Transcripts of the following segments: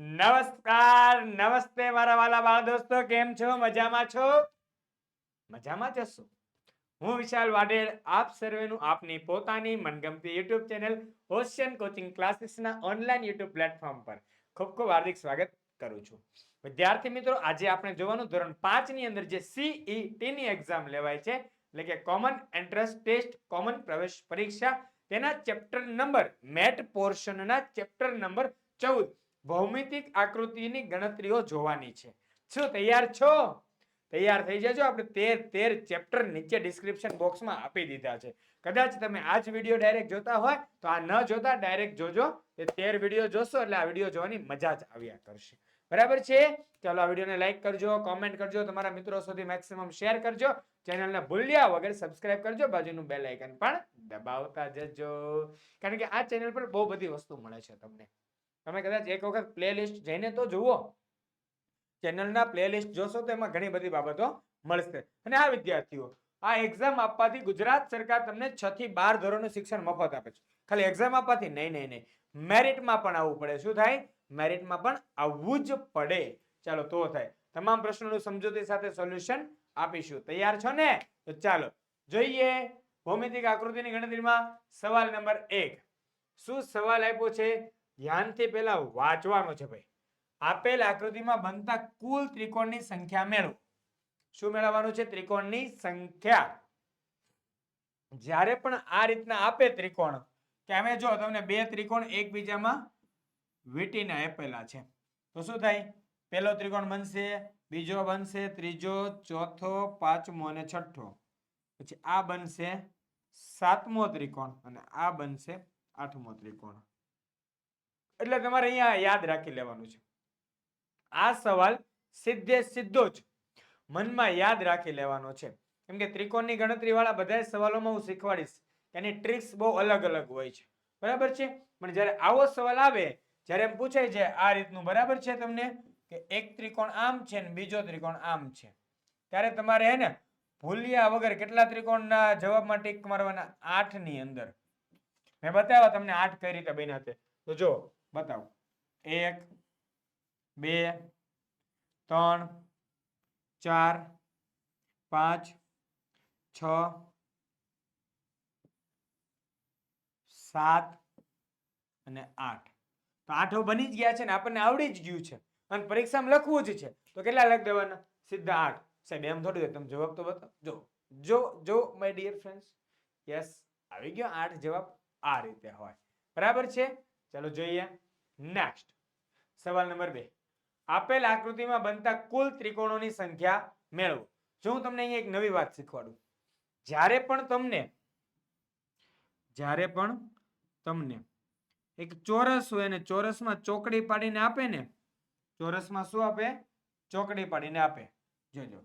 નમસ્કાર, નમસ્તે મારા વાલા બાળ દોસ્તો, કેમ છો? મજામાં છો? મજામાં જશો હું વિશાલ વાડેર આપ સર્વેનું આપની પોતાની મનગમતી યુટ્યુબ ચેનલ ઓશિયન કોચિંગ ક્લાસીસના ઓનલાઈન યુટ્યુબ પ્લેટફોર્મ પર ખૂબ ખૂબ હાર્દિક સ્વાગત કરું છું. વિદ્યાર્થી મિત્રો, આજે આપણે જોવાનું ધોરણ પાંચની અંદર જે સીઈટી ની એક્ઝામ લેવાય છે, એટલે કે કોમન એન્ટ્રન્સ ટેસ્ટ કોમન પ્રવેશ પરીક્ષા, તેના ચેપ્ટર નંબર મેટ પોર્શનના ચેપ્ટર નંબર ચૌદ. ભૌમિતિક આકૃતિની ગણતરીઓ જોવાની છે. શું તૈયાર છો? તૈયાર થઈ જજો. આપણે તેર તેર ચેપ્ટર નીચે ડિસ્ક્રિપ્શન બોક્સમાં આપી દીધા છે. કદાચ તમે આ જ વીડિયો ડાયરેક્ટ જોતા હોય, તો આ ન જોતા, ડાયરેક્ટ જોજો. એ તેર વીડિયો જોશો, એટલે આ વીડિયો જોવાની મજા જ આવ્યા કરશે. બરાબર છે? ચાલો આ વિડીયોને લાઈક કરજો, કોમેન્ટ કરજો, તમારા મિત્રો સુધી મેક્સિમમ શેર કરજો. ચેનલને ભૂલ્યા વગર સબસ્ક્રાઇબ કરજો, બાજુનું બેલ આઇકન પણ દબાવતા જજો. કારણ કે આ ચેનલ પર બહુ બધી વસ્તુ મળે છે તમને. તમે કદાચ એક વખત પ્લેલિસ્ટ જઈને તો જુઓ. ચેનલના પ્લેલિસ્ટ જોશો તો એમાં ઘણી બધી બાબતો મળશે. અને આ વિદ્યાર્થીઓ, આ એક્ઝામ આપવાથી ગુજરાત સરકાર તમને છ થી બાર ધોરણનું શિક્ષણ મફત આપે છે. ખાલી એક્ઝામ આપવાથી નહીં નહીં નહીં. મેરિટમાં પણ આવવું પડે. શું થાય? મેરિટમાં પણ આવવું જ પડે. ચાલો, તો થાય. તમામ પ્રશ્નોનું સમજૂતી સાથે સોલ્યુશન આપીશું. તૈયાર છો ને? તો ચાલો, જોઈએ ભૌમિતિક આકૃતિની ગણતરીમાં સવાલ નંબર એક. શું સવાલ આપ્યો છે? ધ્યાનથી પહેલા વાંચવાનો છે ભાઈ. આપેલ આકૃતિમાં બનતા કુલ ત્રિકોણની સંખ્યા મેળવો. શું મેળવવાનું છે? ત્રિકોણની સંખ્યા. જ્યારે પણ આ રીતના આપે ત્રિકોણ, કે અમે જો તમને બે ત્રિકોણ એકબીજામાં વીટીને આપેલા છે, તો શું થાય? પહેલો ત્રિકોણ બનશે, બીજો બનશે, ત્રીજો, ચોથો, પાંચમો અને છઠ્ઠો. પછી આ બનશે સાતમો ત્રિકોણ અને આ બનશે આઠમો ત્રિકોણ. એટલે તમારે અહીંયા યાદ રાખી લેવાનું છે. આ સવાલ સીધે સીધો જ મનમાં યાદ રાખી લેવાનો છે. કેમ કે ત્રિકોણની ગણતરી વાળા બધા સવાલોમાં હું શીખવાડીશ. એની ટ્રિક્સ બહુ અલગ અલગ હોય છે. બરાબર છે? પણ જ્યારે આવો સવાલ આવે, જ્યારે એમ પૂછાય છે, આ રીતનું બરાબર છે તમને? કે એક ત્રિકોણ આમ છે ને બીજો ત્રિકોણ આમ છે. ત્યારે તમારે હે ને ભૂલ્યા વગર કેટલા ત્રિકોણના જવાબમાં ટીક મારવાના? આઠની અંદર. મેં બતાવ્યા તમને આઠ કઈ રીતે બન્યા છે તો જો બતાવો. એક, બે, ત્રણ, ચાર, પાંચ, છ, સાત અને આઠ. તો આઠો બની જ ગયા છે ને આપણને આવડી જ ગયું છે. અને પરીક્ષામાં લખવું જ છે. તો કેટલા લખ દેવાના? સીધા આઠ. સાહેબ, એમ થોડું તમે જવાબ તો બતાવો. જો જો જો માય ડિયર ફ્રેન્ડ્સ યસ આવી ગયો આઠ જવાબ આ રીતે હોય. બરાબર છે? ચાલો જોઈએ. નેક્સ્ટ સવાલ નંબર બે. આપેલ આકૃતિમાં બનતા કુલ ત્રિકોણોની સંખ્યા મેળવો. જો હું તમને અહીંયા એક નવી વાત શીખવાડું. જ્યારે પણ તમને, જ્યારે પણ તમને એક ચોરસ હોય અને ચોરસમાં ચોકડી પાડીને આપે ને, ચોરસમાં શું આપે? ચોકડી પાડીને આપે. જોજો.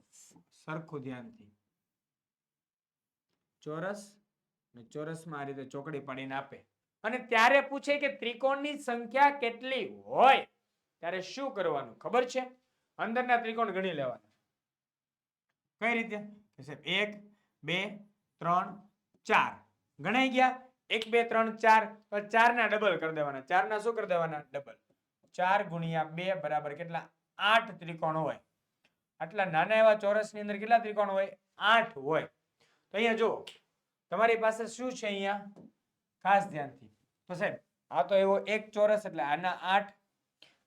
સરખું ધ્યાનથી. ચોરસ ને ચોરસમાં આ રીતે ચોકડી પાડીને આપે. અને ત્યારે પૂછે કે ત્રિકોણની સંખ્યા કેટલી હોય? ત્યારે શું કરવાનું? ખબર છે? અંદરના ત્રિકોણ ગણી લેવાના. કઈ રીતે? એક, બે, ત્રણ, ચાર. ગણાઈ ગયા? એક, બે, ત્રણ, ચાર. તો ચાર ના ડબલ કરી દેવાના. ચાર ના શું કરી દેવાના? ડબલ ચાર ગુણ્યા બે બરાબર કેટલા? આઠ ત્રિકોણ હોય. આટલા નાના એવા ચોરસની અંદર કેટલા ત્રિકોણ હોય? આઠ હોય. તો અહીંયા જુઓ. તમારી પાસે શું છે અહીંયા? ખાસ ધ્યાનથી. તો સાહેબ, આ તો એવો એક ચોરસ એટલે આના આઠ,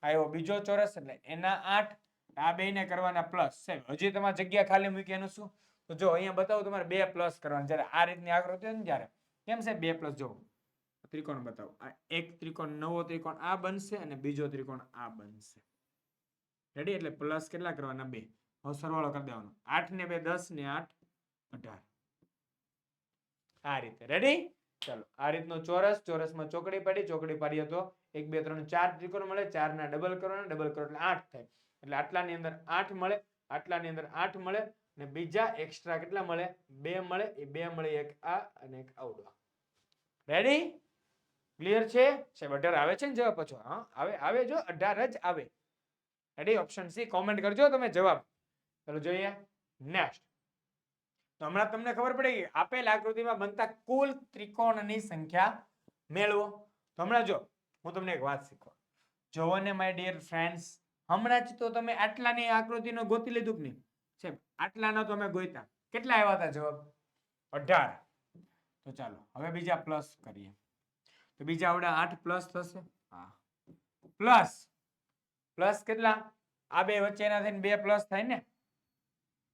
આ એવો બીજો ચોરસ એટલે એના આઠ, આ બે ને કરવાના પ્લસ સાહેબ, હજી તમારે જગ્યા ખાલી મૂકી એનું શું? તો જો અહીંયા બતાવું તમારે બે પ્લસ કરવાના. જ્યારે આ રીતની આકૃતિ હોય ને ત્યારે. કેમ છે બે પ્લસ જોવો ત્રિકોણ બતાવો. આ એક ત્રિકોણ, નવો ત્રિકોણ આ બનશે અને બીજો ત્રિકોણ આ બનશે. રેડી એટલે પ્લસ કેટલા કરવાના? બે. હવે સરવાળો કરી દેવાનો. આઠ ને બે દસ ને આઠ અઢાર. આ રીતે. રેડી ચાલો, આ રીતનો ચોરસ, ચોરસમાં ચોકડી પાડી, ચોકડી પાડીએ તો એક, બે, ત્રણ, ચાર ત્રિકોણ મળે ચાર ના ડબલ ને ડબલ કરો, એટલે આઠ થાય. એટલે આટલાની અંદર આઠ મળે, આટલાની અંદર આઠ મળે અને બીજા એક્સ્ટ્રા કેટલા મળે? બે મળે, એ બે મળે એક આ અને એક આવડો રેડી ક્લિયર છે? સાહેબ, અઢાર આવે છે ને જવાબ પછી? હા, આવે આવે જો, અઢાર જ આવે. રેડી ઓપ્શન સી કોમેન્ટ કરજો, તમે જવાબ. ચલો, જોઈએ. નેક્સ્ટ તો હમણાં તમને ખબર પડી ગઈ, આપેલ આકૃતિમાં બનતા કુલ ત્રિકોણની સંખ્યા મેળવો. તો હમણાં જો, હું તમને એક વાત શીખવા જોવો ને માય ડિયર ફ્રેન્ડ્સ હમણાં જ તો તમે આટલાની આકૃતિનો ગોતી લીધું કે નહીં? છે આટલાનો તમે ગોતા કેટલા આવ્યા હતા જવાબ? અઢાર. તો ચાલો, હવે બીજા પ્લસ કરીએ. તો બીજા આવડે આઠ પ્લસ થશે? હા. પ્લસ પ્લસ કેટલા? આ બે વચ્ચેના થઈને બે પ્લસ થાય ને?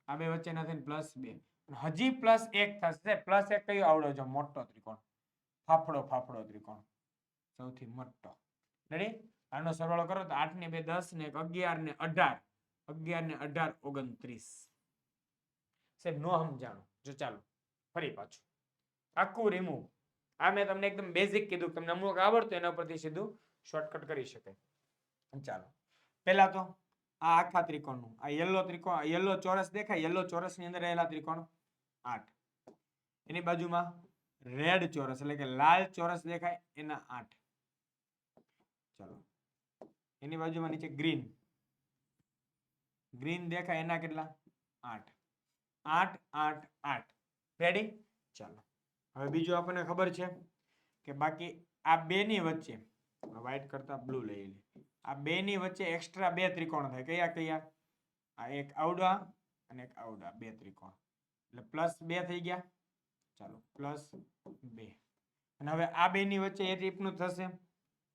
આ બે વચ્ચેના થઈને પ્લસ બે. હજી પ્લસ એક થશે. પ્લસ એક કયો આવડો છે? મોટો ત્રિકોણ. ફાફડો ફાફડો ત્રિકોણ. સૌથી મોટો. રેડી આનો સરવાળો કરો તો આઠ ને બે દસ ને એક અગિયાર ને અઢાર. અગિયાર ને અઢાર ઓગણત્રીસ. સાહેબ, નો સમજાણું. જો ચાલો, ફરી પાછું. આખું રિમૂવ આ મેં તમને એકદમ બેઝિક કીધું. તમને અમુક આવડતું એના પરથી સીધું શોર્ટકટ કરી શકાય. ચાલો. પહેલા તો આ આખા ત્રિકોણનું, આ યલો ત્રિકોણ યલો ચોરસ દેખાય યલો ચોરસની અંદર રહેલા ત્રિકોણ. આઠ. એની બાજુમાં રેડ ચોરસ એટલે કે લાલ ચોરસ દેખાય, એના આઠ. ચલો. એની બાજુમાં નીચે ગ્રીન ગ્રીન દેખાય એના કેટલા? આઠ. આઠ આઠ આઠ. રેડી ચાલો. હવે બીજું આપણને ખબર છે કે બાકી આ બેની વચ્ચે વ્હાઈટ કરતા બ્લુ લઈ લે આ બેની વચ્ચે એક્સ્ટ્રા બે ત્રિકોણ થાય. કયા કયા? આ એક આવડા અને એક આવડા, બે ત્રિકોણ. એટલે પ્લસ બે થઈ ગયા. ચાલો પ્લસ બે. અને હવે આ બેની વચ્ચે એ ટીપનું થશે.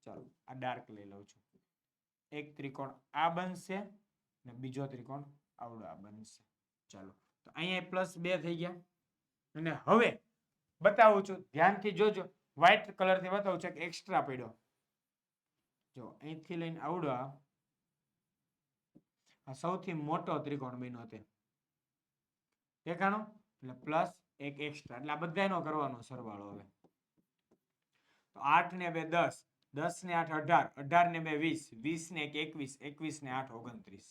ચાલો, આ ડાર્ક લઈ લઉં છું. એક ત્રિકોણ આ બનશે અને બીજો ત્રિકોણ આવડો આ બનશે. ચાલો, તો અહીંયા પ્લસ બે થઈ ગયા. અને હવે બતાવું છું, ધ્યાનથી જોજો વ્હાઈટ કલરથી બતાવું છું કે એક્સ્ટ્રા પડ્યો. જો, અહીંથી લઈને આવડો આ સૌથી મોટો ત્રિકોણ બન્યો તે. દેખાણો એટલે પ્લસ એક એક્સ્ટ્રા એટલે આ બધાનો કરવાનો સરવાળો હવે. તો આઠ ને બે દસ. દસ ને આઠ અઢાર. અઢાર ને બે વીસ. વીસ ને એક એકવીસ. એકવીસ ને આઠ ઓગણત્રીસ.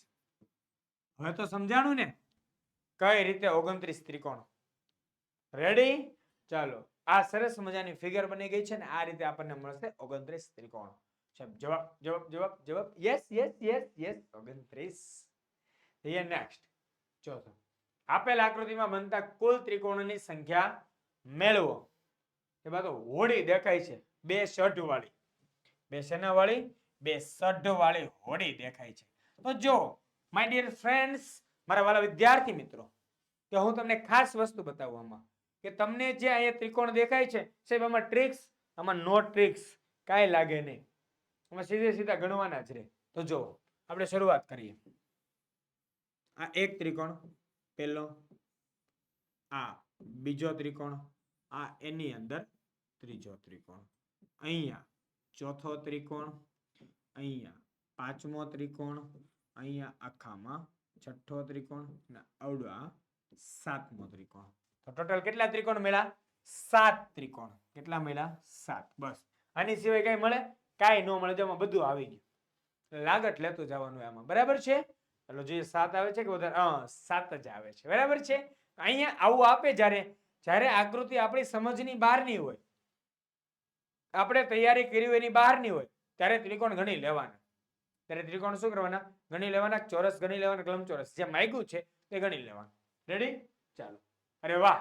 હવે તો સમજાણું ને? કઈ રીતે ઓગણત્રીસ ત્રિકોણ? રેડી ચાલો. આ સરસ મજાની ફિગર બની ગઈ છે ને આ રીતે આપણને મળશે ઓગણત્રીસ ત્રિકોણ. સાહેબ, જવાબ જવાબ જવાબ જવાબ? યસ યસ યસ યસ ઓગણત્રીસ. નેક્સ્ટ ચોથો આપેલ આકૃતિમાં બનતા કુલ ત્રિકોણની સંખ્યા મેળવો. એ બાદ હોડી દેખાય છે, બે સઢ વાળી બે સેના વાળી બે સઢ વાળી હોડી દેખાય છે. તો જો માય ડિયર ફ્રેન્ડ્સ મારા વાલા વિદ્યાર્થી મિત્રો, કે હું તમને ખાસ વસ્તુ બતાવવામાં કે તમને જે અહીંયા ત્રિકોણ દેખાય છે, સાહેબ, આમાં ટ્રિક્સ આમાં નો ટ્રિક્સ કાંઈ લાગે નહીં. આમાં સીધે સીધા ગણવાના જ રહે. તો જો, આપણે શરૂઆત કરીએ. આ એક ત્રિકોણ પહેલો આ બીજો ત્રિકોણ, આ એની અંદર ત્રીજો ત્રિકોણ. અહીંયા ચોથો ત્રિકોણ, અહીંયા પાંચમો ત્રિકોણ, અહીંયા આખામાં છઠ્ઠો ત્રિકોણ અને આવડો આ સાતમો ત્રિકોણ. તો ટોટલ કેટલા ત્રિકોણ મળ્યા? સાત ત્રિકોણ. કેટલા મળ્યા? સાત. બસ. આની સિવાય કઈ મળે? કાંઈ ન મળે. જેમાં બધું આવી ગયું. લાગટ લેતું જવાનું એમાં બરાબર છે? ચલો જોઈએ સાત આવે છે કે વધારે? સાત જ આવે છે. બરાબર છે? અહીંયા આવું આપે જ્યારે જ્યારે આકૃતિ આપણી સમજની બહારની હોય, આપણે તૈયારી કરી હોય એની બહારની હોય, ત્યારે ત્રિકોણ ગણી લેવાના. ત્યારે ત્રિકોણ શું કરવાના? ગણી લેવાના, ચોરસ ગણી લેવાના લંબચોરસ જે માગ્યું છે તે ગણી લેવાનું. રેડી ચાલો. અરે વાહ!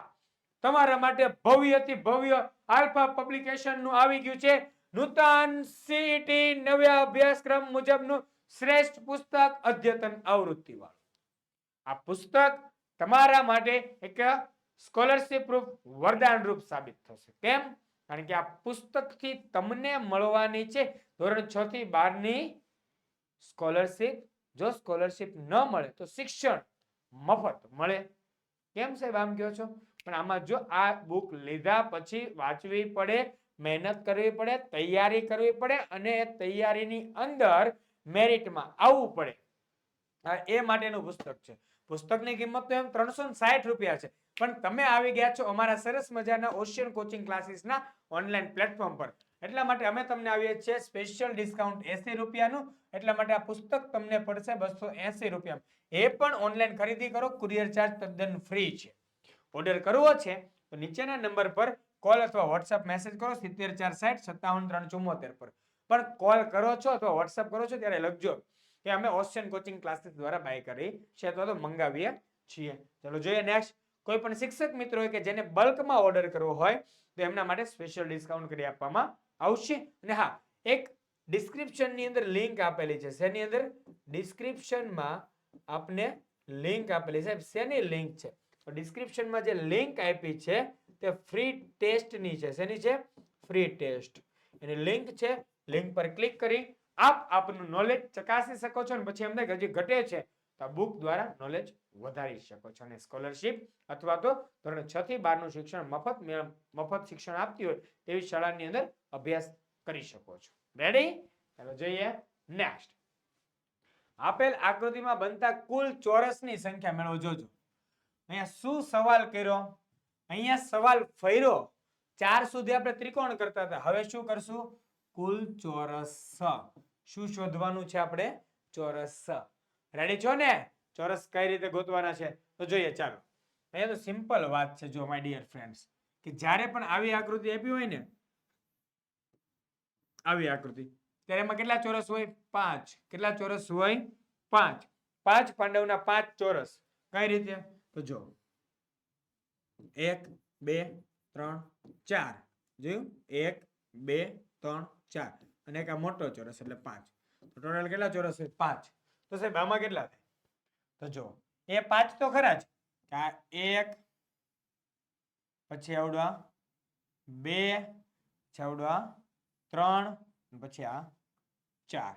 તમારા માટે ભવ્યથી ભવ્ય આલ્ફા પબ્લિકેશનનું આવી ગયું છે. નૂતન સીટી નવ્યા અભ્યાસક્રમ મુજબનું શ્રેષ્ઠ પુસ્તક અદ્યતન આવૃત્તિ વાળું આ પુસ્તક તમારા માટે એક સ્કોલરશિપ રૂપ વરદાન રૂપ સાબિત થશે. કેમ? કારણ કે આ પુસ્તકથી તમને મળવાની છે ધોરણ છ થી બારની સ્કોલરશિપ જો સ્કોલરશિપ ન મળે તો શિક્ષણ મફત મળે. કેમ સાહેબ આમ કહો છો? પણ આમાં જો આ બુક લીધા પછી વાંચવી પડે, મહેનત કરવી પડે, તૈયારી કરવી પડે અને તૈયારીની અંદર મેરિટમાં આવવું પડે. એ માટેનું પુસ્તક છે. પુસ્તકની કિંમત તો એમ ત્રણસો સાઠ રૂપિયા છે. પણ તમે આવી ગયા છો અમારા સરસ મજાના ઓશિયન કોચિંગ ક્લાસીસના ઓનલાઈન પ્લેટફોર્મ પર. એટલા માટે અમે તમને આવીએ છીએ સ્પેશિયલ ડિસ્કાઉન્ટ એસી રૂપિયાનું. એટલા માટે આ પુસ્તક તમને પડશે બસો એસી રૂપિયા એ પણ ઓનલાઈન ખરીદી કરો. કુરિયર ચાર્જ તદ્દન ફ્રી છે. ઓર્ડર કરવો છે તો નીચેના નંબર પર કોલ અથવા વોટ્સઅપ મેસેજ કરો. સિત્તેર ચાર સાઠ સત્તાવન ત્રણ ચુમ્મોતેર પર. પણ કોલ કરો છો અથવા વોટ્સઅપ કરો છો ત્યારે લખજો કે અમે ઓશિયન કોચિંગ ક્લાસીસ દ્વારા બાય કરી છે અથવા તો મંગાવીએ છીએ. ચલો જોઈએ નેક્સ્ટ કોઈ પણ શિક્ષક મિત્રો કે જેને બલ્કમાં ઓર્ડર કરવો હોય, તો એમના માટે સ્પેશિયલ ડિસ્કાઉન્ટ કરી આપવામાં આવશે. અને હા, એક ડિસ્ક્રિપ્શનની અંદર લિંક આપેલી છે. શેની અંદર? ડિસ્ક્રિપ્શનમાં આપને લિંક આપેલી છે. શેની લિંક છે? તો ડિસ્ક્રિપ્શનમાં જે લિંક આપી છે તે ફ્રી ટેસ્ટની છે. શેની છે? ફ્રી ટેસ્ટ એની લિંક છે લિંક પર ક્લિક કરી આપ આપનું નોલેજ ચકાસી શકો છો અને પછી એમને કે હજી ઘટે છે તો બુક દ્વારા નોલેજ વધારી શકો છો અને સ્કોલરશિપ અથવા તો ધોરણ છ થી બારનું શિક્ષણ મફત મફત શિક્ષણ આપતી હોય તેવી શાળાની અંદર અભ્યાસ કરી શકો છો. રેડી ચાલો જોઈએ નેક્સ્ટ આપેલ આકૃતિમાં બનતા કુલ ચોરસની સંખ્યા મેળવો, જોજો. અહીંયા શું સવાલ કર્યો? અહીંયા સવાલ ફર્યો. ચાર સુધી આપણે ત્રિકોણ કરતા હતા. હવે શું કરશું? કુલ ચોરસ શું શોધવાનું છે આપણે? ચોરસ રેડી છો ને? ચોરસ કઈ રીતે ગોતવાના છે? તો જોઈએ, ચાલો. અહીંયા તો સિમ્પલ વાત છે જો માય ડિયર ફ્રેન્ડ્સ કે જ્યારે પણ આવી આકૃતિ આપી હોય ને, આવી આકૃતિ, ત્યારે એમાં કેટલા ચોરસ હોય? પાંચ. કેટલા ચોરસ હોય? પાંચ. પાંચ પાંડવના પાંચ ચોરસ. કઈ રીતે? તો જો. એક, બે, ત્રણ, ચાર. જોયું? એક, બે, ત્રણ ચાર અને એક આ મોટો ચોરસ એટલે પાંચ. ટોટલ કેટલા ચોરસ હોય પાંચ. તો સાહેબ, આમાં કેટલા થાય? તો જો, એ પાંચ તો ખરા જ. આ એક, પછી આવડવા બે, પછી આવડવા ત્રણ પછી આ ચાર.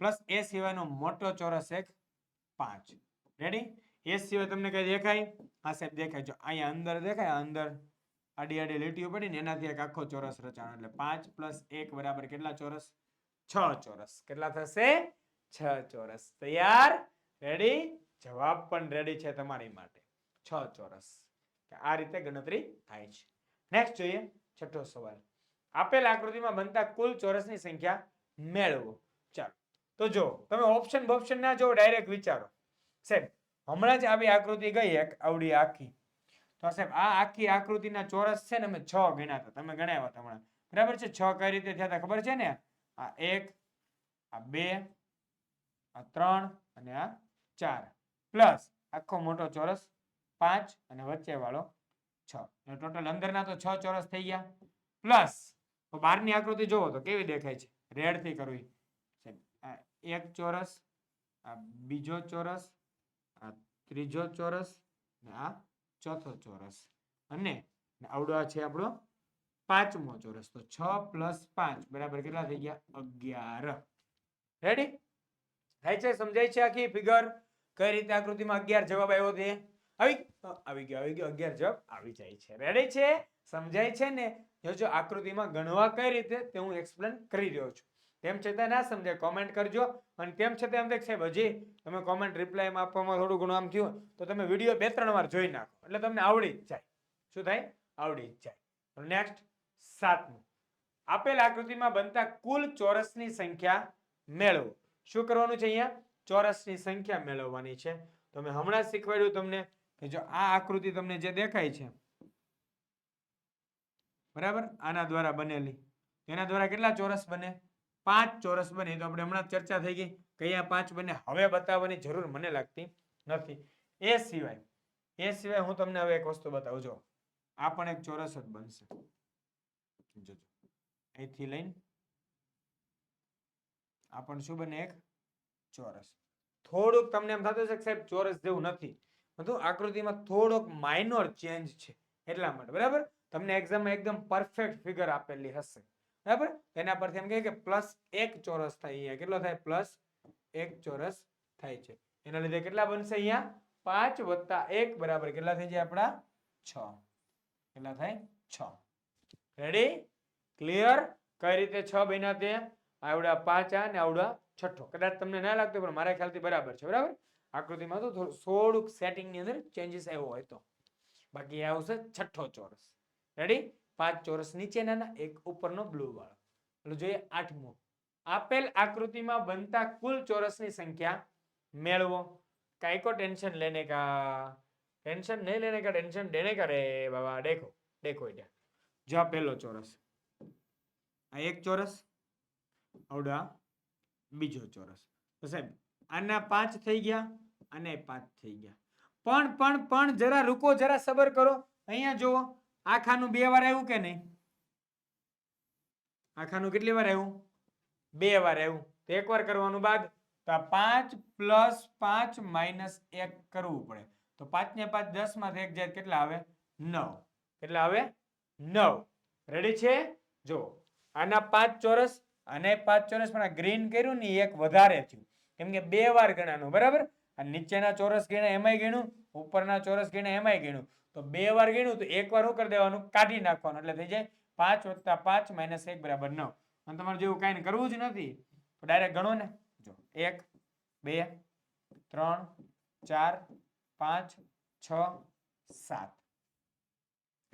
પ્લસ એ સિવાયનો મોટો ચોરસ એક પાંચ. રેડી એ સિવાય તમને કઈ દેખાય? હા સાહેબ, દેખાય. જો અહીંયા અંદર દેખાય અંદર આડી આડી લીટીઓ પડી ને એનાથી એક આખો ચોરસ રચાણો. એટલે પાંચ પ્લસ એક બરાબર કેટલા ચોરસ? છ ચોરસ. કેટલા થશે? છ ચોરસ. તૈયાર? રેડી જવાબ પણ રેડી છે તમારી માટે. છ ચોરસ. આ રીતે ગણતરી થાય છે. નેક્સ્ટ જોઈએ. છઠ્ઠો સવાલ. આપેલ આકૃતિમાં બનતા કુલ ચોરસની સંખ્યા મેળવો. ચાલો. તો જો, તમે ઓપ્શન ઓપ્શન ના જો ડાયરેક્ટ વિચારો. સાહેબ હમણાં જ આવી આકૃતિ ગઈ, એક આવડી આખી. તો સાહેબ, આ આખી આકૃતિના ચોરસ છે ને અમે છ ગણ્યા હતા. તમે ગણાવ્યા હતા હમણાં. બરાબર છે? છ કઈ રીતે થયા હતા ખબર છે ને? આ એક, આ બે, આ ત્રણ અને આ ચાર. પ્લસ આખો મોટો ચોરસ પાંચ અને વચ્ચે વાળો છ. ટોટલ અંદરના તો છ ચોરસ થઈ ગયા. પ્લસ, તો બહારની આકૃતિ જોવો તો કેવી દેખાય છે? રેડથી કરવી. એક ચોરસ, આ બીજો ચોરસ, આ ત્રીજો ચોરસ ને આ ચોથો ચોરસ. અને આવડો આ છે આપણો પાંચમો ચોરસ. તો છ પ્લસ પાંચ, બરાબર કેટલા થઈ ગયા? અગિયાર. રેડી થાય છે? સમજાય છે આખી ફિગર કઈ રીતે આકૃતિમાં અગિયાર જવાબ આવ્યો તે? આવી આવી ગયો આવી ગયો. અગિયાર જવાબ આવી જાય છે. રેડી છે? સમજાય છે ને? જોજો આકૃતિમાં ગણવા કઈ રીતે તે હું એક્સપ્લેન કરી રહ્યો છું. તેમ છતાં ના સમજાય કોમેન્ટ કરજો. અને તેમ છતાં એમ થાય સાહેબ, હજી તમે કોમેન્ટ રિપ્લાયમાં આપવામાં થોડું ઘણું આમ થયું તો તમે વીડિયો બે ત્રણ વાર જોઈ નાખો. એટલે તમને આવડી જ જાય. શું થાય? આવડી જ જાય. નેક્સ્ટ સાતમું. આપેલ આકૃતિમાં બનતા કુલ ચોરસની સંખ્યા મેળવો. શું કરવાનું છે અહીંયા? ચોરસની સંખ્યા મેળવવાની છે. તો મેં હમણાં શીખવાડ્યું તમને કે જો આ આકૃતિ તમને જે દેખાય છે, બરાબર? આના દ્વારા બનેલી. એના દ્વારા કેટલા ચોરસ બને? પાંચ ચોરસ બને તો આપણે હમણાં ચર્ચા થઈ ગઈ. કયા પાંચ બને? હવે બતાવવાની જરૂર મને લાગતી નથી. એ સિવાય એ સિવાય હું તમને હવે એક વસ્તુ બતાવું. જો આ પણ એક ચોરસ જ બનશે. જોજો અહીંથી લઈને આ પણ શું બને? એક ચોરસ. થોડુંક તમને એમ થતું છે કે સાહેબ ચોરસ જેવું નથી. બધું આકૃતિમાં થોડોક માઇનોર ચેન્જ છે એટલા માટે. બરાબર? તમને એક્ઝામમાં એકદમ પરફેક્ટ ફિગર આપેલી હશે. બરાબર? એના પરથી એમ કહે કે પ્લસ એક ચોરસ થાય અહીંયા. કેટલો થાય? પ્લસ એક ચોરસ થાય છે. એના લીધે કેટલા બનશે અહીંયા? પાંચ વત્તા એક બરાબર કેટલા થઈ જાય આપણા? છ. કેટલા થાય? છ. રેડી ક્લિયર કઈ રીતે છ બન્યા તે? આવડા પાંચ ને આવડા છઠ્ઠો. કદાચ તમને ના લાગતું પણ મારા ખ્યાલથી બરાબર છે. બરાબર? આકૃતિમાં તો થોડું થોડુંક સેટિંગની અંદર ચેન્જીસ આવ્યો હોય તો. બાકી આવશે છઠ્ઠો ચોરસ. રેડી પાંચ ચોરસ નીચેના એક ઉપરનો બ્લુ વાળો. એટલે જોઈએ આઠમો. આપેલ આકૃતિમાં બનતા કુલ ચોરસની સંખ્યા મેળવો. કાઈ કો ટેન્શન લેને કા? ટેન્શન નહીં લેને કા? ટેન્શન દેને કા રે? બાબા, દેખો. દેખો એટલે જો આ પહેલો ચોરસ. આ એક ચોરસ, આવડા બીજો ચોરસ. તો સાહેબ, આના પાંચ થઈ ગયા અને પાંચ થઈ ગયા. પણ પણ પણ જરા રૂકો, જરા સબર કરો. અહીંયા જુઓ. આખાનું બે વાર આવ્યું કે નહીં? આખાનું કેટલી વાર આવ્યું? બે વાર આવ્યું. તો એક વાર કરવાનું બાદ તો આ પાંચ પ્લસ પાંચ માઇનસ એક કરવું પડે. તો પાંચ ને પાંચ દસમાંથી એક જાય કેટલા આવે? નવ. કેટલા આવે? નવ. રેડી છે? જો આના પાંચ ચોરસ અને પાંચ ચોરસ પણ આ ગ્રીન કર્યું ને એક વધારે થયું. કેમ કે બે વાર ગણાનું, બરાબર? આ નીચેના ચોરસ ગણ્યા એમાંય ગણ્યું, ઉપરના ચોરસ ગણ્યા એમાંય ગણ્યું. તો બે વાર ગણ્યું તો એક વાર શું કરી દેવાનું? કાઢી નાખવાનું. એટલે થઈ જાય પાંચ વત્તા પાંચ માઇનસ એક બરાબર નવ. અને તમારે જેવું કાંઈ કરવું જ નથી, તો ડાયરેક્ટ ગણો ને. જો, એક, બે, ત્રણ, ચાર, પાંચ, છ, સાત.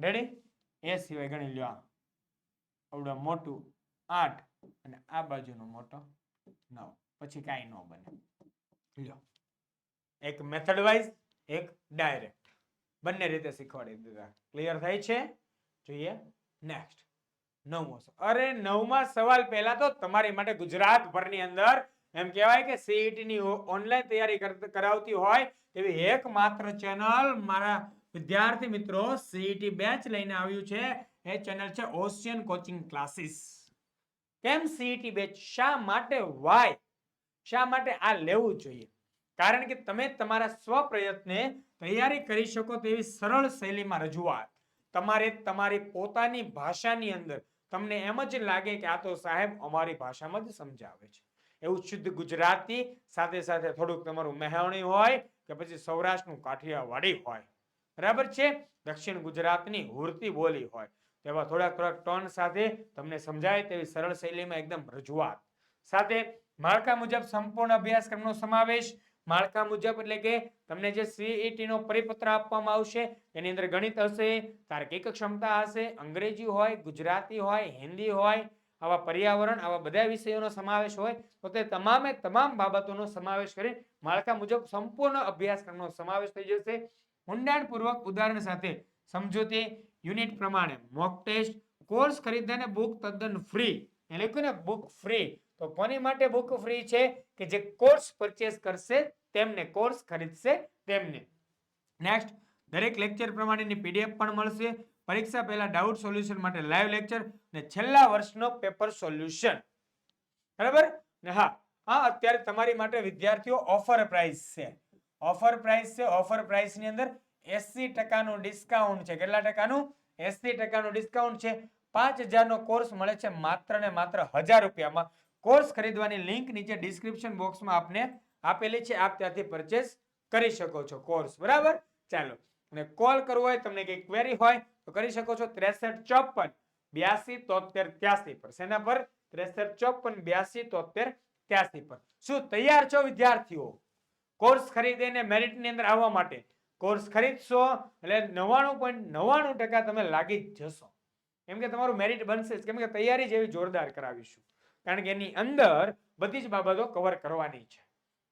રેડી એ સિવાય ગણી લ્યો આ. આવડું મોટું આઠ અને આ બાજુનો મોટો નવ. પછી કાંઈ ન બને. લ્યો. એક મેથડ વાઇઝ એક ડાયરેક્ટ બંને રીતે શીખવાડી દીધા. ક્લિયર થાય છે? જોઈએ નેક્સ્ટ નવમો અરે નવમા સવાલ પહેલા તો તમારી માટે ગુજરાતભરની અંદર એમ કહેવાય કે સીઈટી ની ઓનલાઈન તૈયારી કર- કરાવતી હોય એવી એકમાત્ર ચેનલ મારા વિદ્યાર્થી મિત્રો સીઈટી બેચ લઈને આવ્યું છે. એ ચેનલ છે ઓશિયન કોચિંગ ક્લાસીસ કેમ સીઈટી બેચ શા માટે? વાય શા માટે આ લેવું જોઈએ? કારણ કે તમે તમારા સ્વપ્રયત્ને તૈયારી કરી શકો તેવી સરળ શૈલીમાં રજૂઆત. તમારે તમારી પોતાની ભાષાની અંદર તમને એમ જ લાગે કે આ તો સાહેબ અમારી ભાષામાં જ સમજાવે છે. એવું શુદ્ધ ગુજરાતી સાથે સાથે થોડુંક તમારું મહેવણી હોય કે પછી સૌરાષ્ટ્રનું કાઠિયાવાડી હોય. બરાબર છે? દક્ષિણ ગુજરાતની હુરતી બોલી હોય. તેવા થોડાક થોડાક ટોન સાથે તમને સમજાય તેવી સરળ શૈલીમાં એકદમ રજૂઆત. સાથે માળખા મુજબ સંપૂર્ણ અભ્યાસક્રમનો સમાવેશ માળખા મુજબ એટલે કે તમને જે સીઈટી નો પરિપત્ર આપવામાં આવશે, એની અંદર ગણિત હશે, તાર્કિક ક્ષમતા હશે, અંગ્રેજી હોય, ગુજરાતી હોય, હિન્દી હોય, આવા પર્યાવરણ, આવા બધા વિષયોનો સમાવેશ હોય, તો તે તમામે તમામ બાબતોનો સમાવેશ કરી માળખા મુજબ સંપૂર્ણ અભ્યાસક્રમનો સમાવેશ થઈ જશે. ઊંડાણપૂર્વક ઉદાહરણ સાથે સમજૂતી યુનિટ પ્રમાણે મોક ટેસ્ટ કોર્સ ખરીદવાને બુક તદ્દન ફ્રી એ લખ્યું ને બુક ફ્રી તો કોની માટે બુક ફ્રી છે? કે જે કોર્સ પરચેસ કરશે, તેમને કોર્સ ખરીદશે તેમને. નેક્સ્ટ દરેક લેક્ચર પ્રમાણેની પીડીએફ પણ મળશે. પરીક્ષા પહેલા ડાઉટ સોલ્યુશન માટે લાઈવ લેક્ચર ને છેલ્લા વર્ષનો પેપર સોલ્યુશન બરાબર? ને હા આ અત્યારે તમારી માટે વિદ્યાર્થીઓ ઓફર પ્રાઇસ છે. ઓફર પ્રાઇસ છે ઓફર પ્રાઇસની અંદર એસી ટકાનું ડિસ્કાઉન્ટ છે. કેટલા ટકાનું? એસી ટકાનું ડિસ્કાઉન્ટ છે. પાંચ હજારનો કોર્સ મળે છે માત્ર ને માત્ર હજાર રૂપિયામાં. કોર્સ ખરીદવાની લિંક નીચે ડિસ્ક્રિપ્શન બોક્સમાં આપને આપેલી છે. આપ ત્યાંથી પરચેસ કરી શકો છો કોર્સ. બરાબર? ચાલો. અને કોલ કરવો હોય, તમને કઈ ક્વેરી હોય, તો કરી શકો છો. ત્રેસઠ ચોપન બ્યાસી તોતેર ત્યાસી પર. સેના પર? ત્રેસઠ ચોપન બ્યાસી તોતેર ત્યાસી પર. શું તૈયાર છો વિદ્યાર્થીઓ? કોર્સ ખરીદીને મેરિટની અંદર આવવા માટે કોર્સ ખરીદશો એટલે નવ્વાણું પોઈન્ટ નવ્વાણું ટકા તમે લાગી જ જશો. કેમ કે તમારું મેરિટ બનશે જ. કેમ કે તૈયારી જેવી જોરદાર કરાવીશું. કારણ કે એની અંદર બધી જ બાબતો કવર કરવાની છે.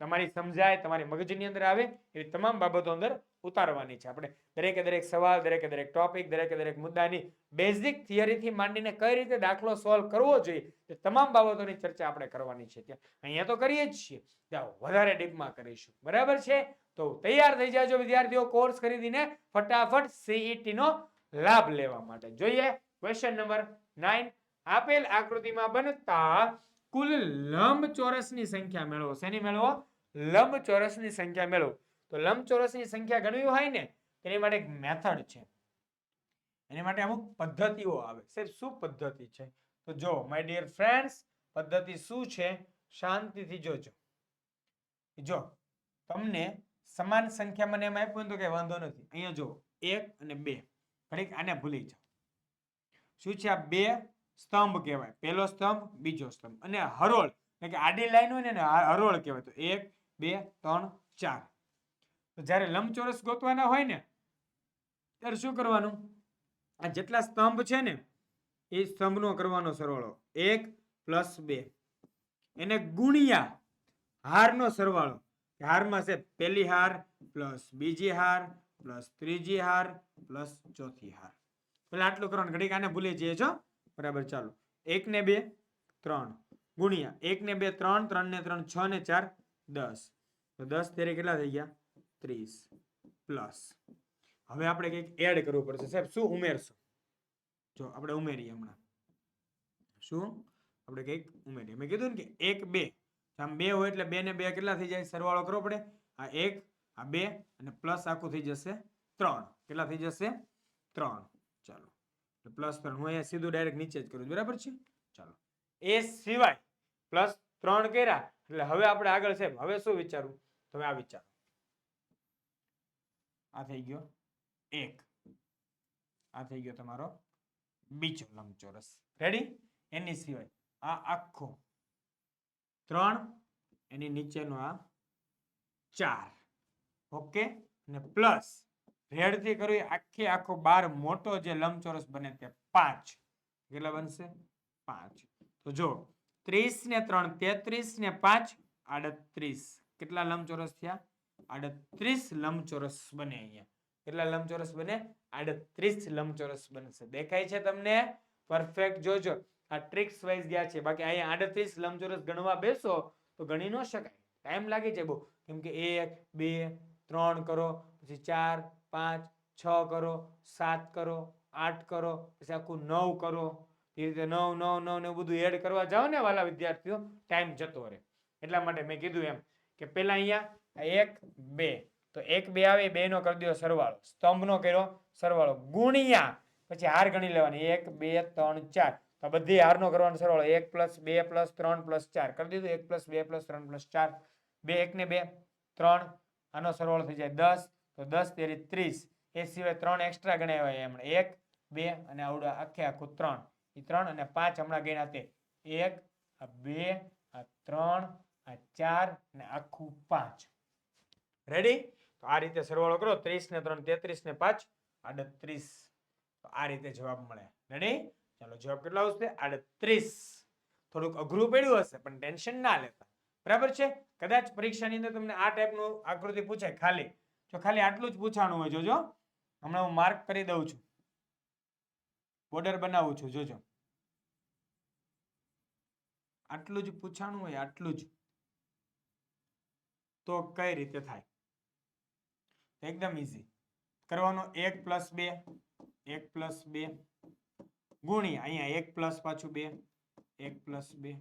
તમારી સમજાય, તમારી મગજની અંદર આવે, એવી તમામ બાબતો અંદર ઉતારવાની છે. આપણે દરેકે દરેક સવાલ, દરેકે દરેક ટોપિક દરેકે દરેક મુદ્દાની બેઝિક થિયરીથી માંડીને કઈ રીતે દાખલો સોલ્વ કરવો જોઈએ તે તમામ બાબતોની ચર્ચા આપણે કરવાની છે. ત્યાં અહીંયા તો કરીએ જ છીએ. ત્યાં વધારે ડીપમાં કરીશું. બરાબર છે? તો તૈયાર થઈ જાજો વિદ્યાર્થીઓ કોર્સ ખરીદીને ફટાફટ સીઈટી નો લાભ લેવા માટે. જોઈએ? ક્વેશ્ચન નંબર નાઇન આપેલ આકૃતિમાં બનતા કુલ લંબચોરસની સંખ્યા મેળવો. શેની મેળવો? લંબચોરસની સંખ્યા મેળવો. તો લંબચોરસની સંખ્યા ગણવી હોય ને એની માટે એક મેથડ છે. એની માટે અમુક પદ્ધતિઓ આવે. સાહેબ, શું પદ્ધતિ છે? તો જો માય ડિયર ફ્રેન્ડ્સ પદ્ધતિ શું છે? શાંતિથી જોજો. જો, તમને સમાન સંખ્યા મને એમ આપ્યું તો કઈ વાંધો નથી. અહીંયા જો એક અને બે. ઘડીક આને ભૂલી જાઓ. શું છે આ બે? સ્તંભ કહેવાય. પહેલો સ્તંભ, બીજો સ્તંભ. અને હરોળ, એટલે કે આડી લાઈન હોય ને હરોળ કહેવાય. તો એક, બે, ત્રણ, ચાર. તો જ્યારે લંબચોરસ ગોતવાના હોય ને, ત્યારે શું કરવાનું? આ જેટલા સ્તંભ છે ને, એ સ્તંભનો કરવાનો સરવાળો. એક પ્લસ બે. એને ગુણ્યા હારનો સરવાળો. હારમાં છે પહેલી હાર પ્લસ બીજી હાર પ્લસ ત્રીજી હાર પ્લસ ચોથી હાર. પેલા આટલું કરવાનું. ઘડીક આને ભૂલી જઈએ છો બરાબર, ચાલો. એક ને બે, ત્રણ. ગુણ્યા. એક ને બે, ત્રણ ત્રણ ને ત્રણ, છ ને ચાર, દસ. તો દસ તેરે કેટલા થઈ ગયા? ત્રીસ. પ્લસ. હવે આપણે કંઈક એડ કરવું પડશે. સાહેબ, શું ઉમેરશું? જો, આપણે ઉમેરીએ હમણાં. શું? આપણે કંઈક ઉમેરીએ. મેં કીધું ને કે એક, બે. આમ બે હોય એટલે બે ને બે કેટલા થઈ જાય? સરવાળો કરવો પડે. આ એક, આ બે અને પ્લસ આખું થઈ જશે ત્રણ. કેટલા થઈ જશે? ત્રણ. ચાલો. પ્લસ ત્રણ. હું અહીંયા સીધું ડાયરેક્ટ નીચે જ કરું બરાબર છે? ચાલો. એ સિવાય પ્લસ ત્રણ કર્યા. એટલે હવે આપણે આગળ સાહેબ, હવે શું વિચારવું? તમે આ વિચારો. આ થઈ ગયો એક. આ થઈ ગયો તમારો બીજો લંબચોરસ. રેડી એની સિવાય આ આખો ત્રણ, એની નીચેનો આ ચાર. ઓકે અને પ્લસ રેડથી કરી આખી આખો બાર મોટો જે લંબચોરસ બને તે પાંચ. કેટલા બનશે? પાંચ. તો જો ત્રીસ ને ત્રણ તેત્રીસ ને પાંચ, આડત્રીસ. કેટલા લંબચોરસ થયા? આડત્રીસ લંબચોરસ બને અહીંયા. કેટલા લંબચોરસ બને? આડત્રીસ લંબચોરસ બનશે. દેખાય છે તમને? પરફેક્ટ જોજો. આ ટ્રિક્સ વાઇઝ ગયા છે. બાકી અહીંયા આડત્રીસ લંબચોરસ ગણવા બેસો તો ગણી ન શકાય. ટાઈમ લાગી જાય બહુ. કેમ કે એક, બે, ત્રણ કરો, પછી ચાર પાંચ, છ કરો, સાત કરો, આઠ કરો, પછી આખું નવ કરો. એ રીતે નવ નવ નવ ને બધું એડ કરવા જાઓ ને વાલા વિદ્યાર્થીઓ ટાઈમ જતો રહે. એટલા માટે મેં કીધું એમ કે પેલા અહીંયા એક, બે. તો એક, બે આવે બે નો કરી દો સરવાળો. સ્તંભનો કર્યો સરવાળો. ગુણ્યા, પછી હાર ગણી લેવાની. એક, બે, ત્રણ, ચાર. તો બધી હારનો કરવાનો સરવાળો. એક પ્લસ બે પ્લસ ત્રણ પ્લસ ચાર. કરી દીધું. એક પ્લસ બે પ્લસ ત્રણ પ્લસ ચાર. બે, એક ને બે. ત્રણ. આનો સરવાળો થઈ જાય દસ. તો દસ તેરી ત્રીસ. એ સિવાય ત્રણ એક્સ્ટ્રા ગણાવ્યા એમણે. એક, બે અને આવડું આખે આખું ત્રણ. એ ત્રણ અને પાંચ હમણાં ગણ્યા તે. એક, આ બે, આ ત્રણ, આ ચાર ને આખું પાંચ. રેડી તો આ રીતે સરવાળો કરો. ત્રીસ ને ત્રણ, તેત્રીસ ને પાંચ, આડત્રીસ. તો આ રીતે જવાબ મળે. રેડી ચાલો, જવાબ કેટલા આવશે? આડત્રીસ. થોડુંક અઘરું પડ્યું હશે, પણ ટેન્શન ના લેતા. બરાબર છે? કદાચ પરીક્ષાની અંદર તમને આ ટાઈપનું આકૃતિ પૂછાય ખાલી. જો ખાલી આટલું જ પૂછાણું હોય, જોજો. હમણાં હું માર્ક કરી દઉં છું. બોર્ડર બનાવું છું, જોજો. આટલું જ પૂછાણું હોય, આટલું જ. તો કઈ રીતે થાય? એકદમ ઈઝી કરવાનો એક પ્લસ બે, એક પ્લસ બે. ગુણ્યા, અહીંયા એક પ્લસ પાછું બે, એક પ્લસ બે.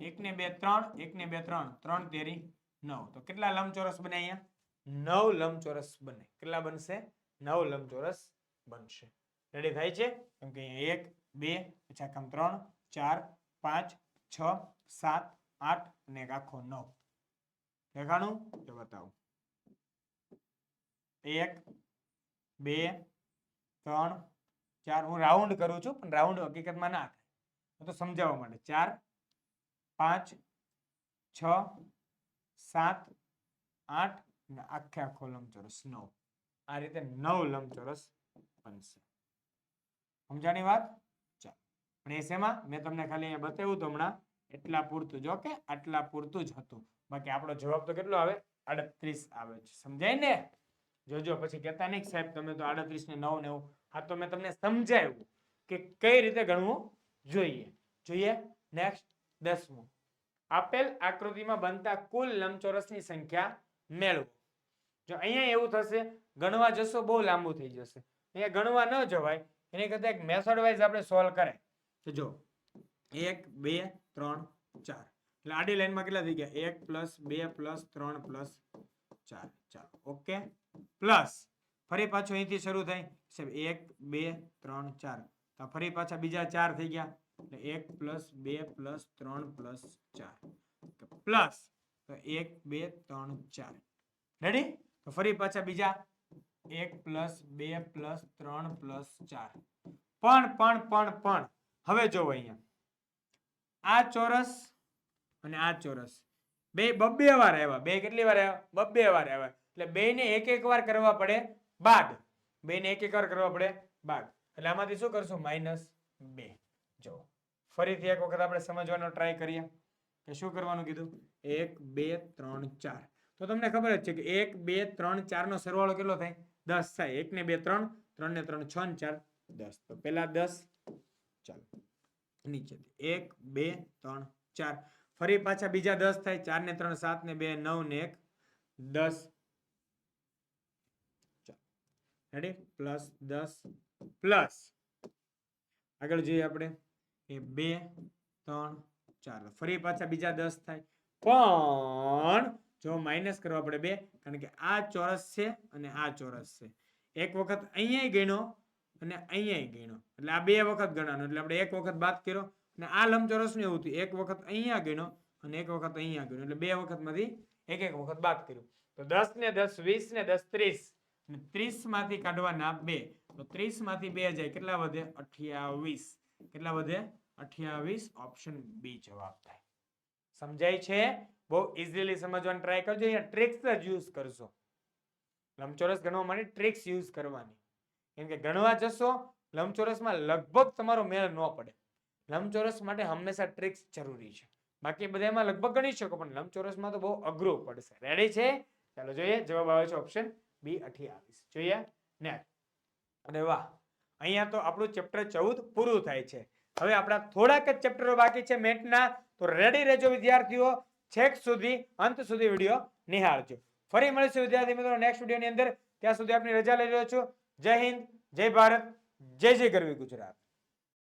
એક ને બે, ત્રણ એક ને બે, ત્રણ. ત્રણ તેરી નવ. તો કેટલા લંબચોરસ બને અહીંયા? નવ લંબચોરસ બને. કેટલા બનશે? નવ લંબચોરસ બનશે. રેડી થાય છે? કેમ કે એક, બે, પછી આખા ત્રણ, ચાર, પાંચ, છ, સાત, આઠ અને એક આખો નવ. દેખાણું? તો બતાવું. એક, બે, ત્રણ, ચાર. હું રાઉન્ડ કરું છું, પણ રાઉન્ડ હકીકતમાં ના થાય. તો સમજાવવા માટે ચાર, પાંચ, છ, સાત, આઠ અને આખે આખો લંબચોરસ. નવ આ રીતે નવ લંબચોરસ બનશે. સમજાણી વાત? પણ એ મેં તમને ખાલી અહીંયા બતાવ્યું તો હમણાં. એટલા પૂરતું જો કે આટલા પૂરતું જ હતું. બાકી આપણો જવાબ તો કેટલો આવે? આડત્રીસ આવે છે. સમજાય ને? જોજો, પછી કહેતા નહીં સાહેબ, તમે તો આડત્રીસ ને નવ ને એવું. હા તો મેં તમને સમજાવ્યું કે કઈ રીતે ગણવું જોઈએ. જોઈએ? નેક્સ્ટ દસમું. આપેલ આકૃતિમાં બનતા કુલ લંબચોરસની સંખ્યા મેળવો. જો અહીંયા એવું થશે, ગણવા જશો, બહુ લાંબુ થઈ જશે. અહીંયા ગણવા ન જવાય, એની કરતા એક મેથડ વાઇઝ આપણે સોલ્વ કરાય. તો જો, એક, બે, ત્રણ, ચાર. એટલે આડી લાઈનમાં કેટલા થઈ ગયા? એક પ્લસ બે પ્લસ ત્રણ પ્લસ ચાર. ચાલો ઓકે પ્લસ ફરી પાછું અહીંથી શરૂ થાય. સાહેબ, એક, બે, ત્રણ, ચાર. તો ફરી પાછા બીજા ચાર થઈ ગયા. એટલે એક પ્લસ બે પ્લસ ત્રણ પ્લસ ચાર. પ્લસ તો એક, બે, ત્રણ, ચાર. રેડી તો ફરી પાછા બીજા એક પ્લસ બે પ્લસ ત્રણ પ્લસ ચાર. પણ પણ પણ પણ. હવે જોવો અહીંયા. આ ચોરસ અને આ ચોરસ. બે, બબ્બે વાર આવ્યા. બે કેટલી વાર આવ્યા? બબ્બે વાર આવ્યા. એટલે બે ને એક એક વાર કરવા પડે બાદ. બે ને એક એક વાર કરવા પડે બાદ. એટલે આમાંથી શું કરશું? માઇનસ બે. જો ફરીથી એક વખત આપણે સમજવાનો ટ્રાય કરીએ. કે શું કરવાનું કીધું? એક, બે, ત્રણ, ચાર. તો તમને ખબર જ છે કે એક, બે, ત્રણ ચાર નો સરવાળો કેટલો થાય? દસ થાય. એક ને બે, ત્રણ ત્રણ ને ત્રણ, છ ને ચાર, દસ. તો પેલા દસ, ચાલો, નીચે એક, બે, ત્રણ, ચાર. ફરી પાછા બીજા દસ થાય. ચાર ને ત્રણ સાત ને બે નવ ને એક, દસ. રેડી પ્લસ દસ પ્લસ આગળ જોઈએ આપણે. એ બે, ત્રણ ચાલો ફરી પાછા બીજા દસ થાય. પણ જો માઇનસ કરવા પડે બે, કારણ કે આ ચોરસ છે અને આ ચોરસ છે. એક વખત અહીંયા ગણ્યો અને અહીંયા ગણ્યો. એટલે આ બે વખત ગણવાનો, એટલે આપણે એક વખત બાદ કર્યો અને આ લંબચોરસ એવું થયું. એક વખત અહીંયા ગણ્યો અને એક વખત અહીંયા ગણ્યો. એટલે બે વખતમાંથી એક એક વખત બાદ કર્યું. તો દસ ને દસ, વીસ ને દસ, ત્રીસ. અને ત્રીસમાંથી કાઢવાના બે. તો ત્રીસમાંથી બે જાય કેટલા વધે? અઠ્યાવીસ. કેટલા વધે? અઠ્યાવીસ. ઓપ્શન બી જવાબ થાય. સમજાય છે? બહુ ઇઝીલી સમજવાની ટ્રાય કરજો. અહીંયા ટ્રિક્સ જ યુઝ કરશો. લંબચોરસ ગણવા માટે ટ્રિક્સ યુઝ કરવાની. કેમ કે ગણવા જશો, લંબચોરસમાં લગભગ તમારો મેળ ન પડે. લંબચોરસ માટે હંમેશા ટ્રિક્સ જરૂરી છે. બાકી બધામાં લગભગ ગણી શકો, પણ લંબચોરસમાં તો બહુ અઘરું પડશે. રેડી છે? ચાલો જોઈએ. જવાબ આવે છે ઓપ્શન બી અઠ્યાવીસ. જોઈએ. ને અને વાહ. અહીંયા તો આપણું ચેપ્ટર ચૌદ પૂરું થાય છે. હવે આપણા થોડાક જ ચેપ્ટરો બાકી છે. મેથના તો રેડી રહેજો વિદ્યાર્થીઓ. છેક સુધી, અંત સુધી વીડિયો નિહાળજો. ફરી મળીશું વિદ્યાર્થી મિત્રો નેક્સ્ટ વિડીયોની અંદર. ત્યાં સુધી આપની રજા લઈ રહ્યો છું. જય હિન્દ, જય ભારત, જય જય ગરવી ગુજરાત.